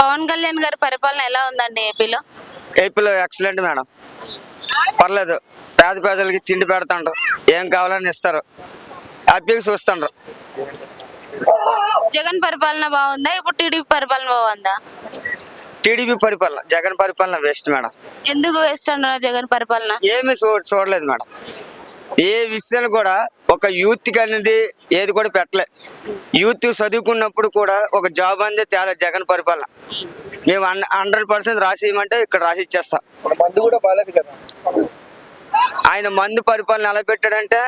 పవన్ కళ్యాణ్ గారి పరిపాలన ఎలా ఉందండి ఏపీలో? ఏపీలో ఎక్సలెంట్ మేడం. పర్లేదు. పేద పేదలకి తిండి పెడతాండ్రు. ఏం కావాలని ఇస్తారు. హ్యాపీగా చూస్తుండ్రు. జగన్ పరిపాలన బాగుందా? ఇప్పుడు టీడీపీ పరిపాలన బాగుందా? టీడీపీ పరిపాలన జగన్ పరిపాలన వేస్ట్ మేడం. ఎందుకు వేస్ట్ అంటారు జగన్ పరిపాలన? ఏమీ చూడలేదు మేడం. ఏ విషయాలు కూడా ఒక యూత్కి అనేది ఏది కూడా పెట్టలే. యూత్ చదువుకున్నప్పుడు కూడా ఒక జాబ్ అందే తేలే జగన్ పరిపాలన. మేము హండ్రెడ్ పర్సెంట్ రాసి ఇవ్వమంటే ఇక్కడ రాసి ఇచ్చేస్తా. మందు కూడా బాగాలేదు కదా? ఆయన మందు పరిపాలన ఎలా పెట్టాడంటే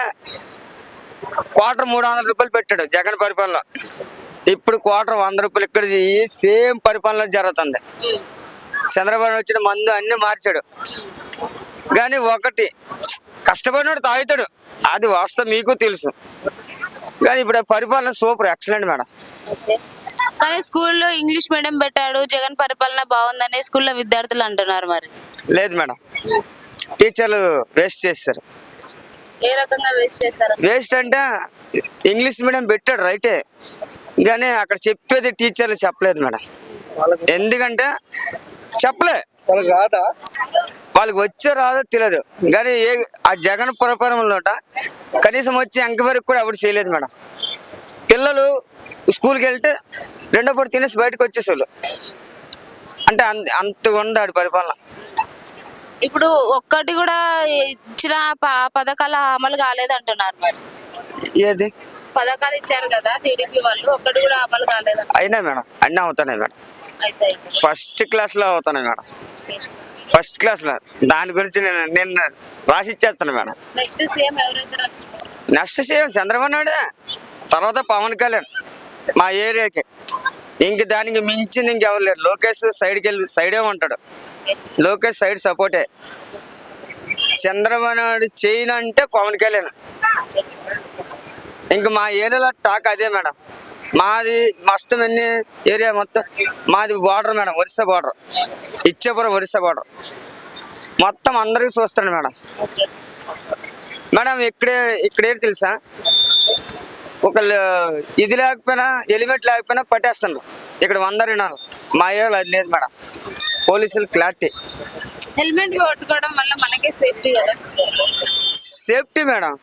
క్వార్టర్ మూడు వందల రూపాయలు పెట్టాడు జగన్ పరిపాలన. ఇప్పుడు క్వార్టర్ వంద రూపాయలు ఇక్కడ సేమ్ పరిపాలన జరుగుతుంది. చంద్రబాబు వచ్చిన మందు అన్ని మార్చాడు. కానీ ఒకటి కష్టపడినాడు తాగుతాడు. అది వాస్తవం మీకు తెలుసు. కానీ ఇప్పుడు పరిపాలన సూపర్ ఎక్సలెంట్ మేడం. కానీ స్కూల్లో ఇంగ్లీష్ మీడియం పెట్టాడు జగన్ పరిపాలన బాగుందని స్కూల్లో విద్యార్థులు అంటున్నారు మరి. లేదు మేడం. టీచర్లు వేస్ట్ చేస్తారు. ఏ రకంగా వేస్ట్ చేశారు వేస్ట్ అంటే ఇంగ్లీష్ మీడియం పెట్టాడు రైటే. కానీ అక్కడ చెప్పేది టీచర్లు చెప్పలేదు మేడం. ఎందుకంటే చెప్పలే. వాళ్ళకి రాదా? వాళ్ళకి వచ్చే రాదో తెలియదు. కానీ ఏ ఆ జగన్ పురపరంలోట కనీసం వచ్చి ఎంక్వైరీ కూడా ఎవరు చేయలేదు మేడం. పిల్లలు స్కూల్కి వెళ్తే రెండో పూట తినేసి బయటకు వచ్చేసేవాళ్ళు. అంటే అంత ఉందాడు పరిపాలన? ఇప్పుడు ఒక్కటి కూడా ఇచ్చిన పథకాల అమలు కాలేదు అంటున్నారు మరి. ఏది? పథకాలు ఇచ్చారు కదా టీడీపీ వాళ్ళు ఒక్కటి కూడా అమలు కాలేదు అయినా మేడం అన్నీ అవుతున్నాయి మేడం. ఫస్ట్ క్లాస్లో అవుతున్నాయి మేడం. ఫస్ట్ క్లాస్లో దాని గురించి నేను నేను రాసి ఇచ్చేస్తాను మేడం నెక్స్ట్ సీఎం చంద్రబాబు నాయుడే. తర్వాత పవన్ కళ్యాణ్ మా ఏరియాకి. ఇంక దానికి మించింది ఇంకెవరు లేరు. లోకేష్ సైడ్కి వెళ్ళి సైడే ఉంటాడు లోకేష్ సైడ్ సపోర్టే చంద్రబాబు నాయుడు చేయను అంటే పవన్ కళ్యాణ్. ఇంక మా ఏరియాలో టాక్ అదే మేడం. మాది మొత్తం ఎన్ని ఏరియా మొత్తం మాది border madam Orissa border Ichchapuram Orissa border మొత్తం అందరికీ చూస్తాడు మేడం. మేడం ఇక్కడే ఇక్కడే తెలుసా? ఒక ఇది లేకపోయినా హెల్మెట్ లేకపోయినా పట్టేస్తున్నారు. ఇక్కడ వంద రినాలు. మా ఏరియాలో అది లేదు మేడం. పోలీసులు క్లారిటీ. హెల్మెట్ వల్ల మనకే సేఫ్టీ కదా? Safety madam.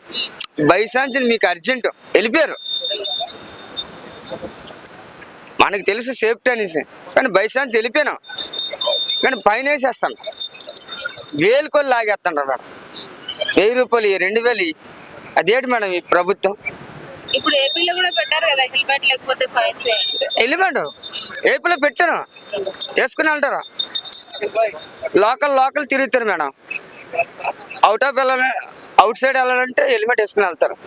బైసాన్స్ మీకు అర్జెంట్. వెళ్ళిపోయారు. మనకు తెలుసు సేఫ్టీ అనేసి. కానీ బైసాన్స్ వెళ్ళిపోయాను. కానీ పైన వేసేస్తాను వేలు కొలు లాగేస్తాను మేడం వెయ్యి రూపాయలు రెండు వేలు. అదేంటి మేడం ఈ ప్రభుత్వం? ఇప్పుడు ఏపీలో కూడా పెట్టారు కదా హెల్మెట్ లేకపోతే ఫైన్స్ వెళ్ళిపోయాడు. ఏపీలో పెట్టాను. వేసుకుని వెళ్తారు. లోకల్ లోకల్ తిరుగుతారు మేడం. అవుట్ ఆఫ్ వెళ్ళాలి అవుట్ సైడ్ వెళ్ళాలంటే హెల్మెట్ వేసుకుని వెళ్తారు.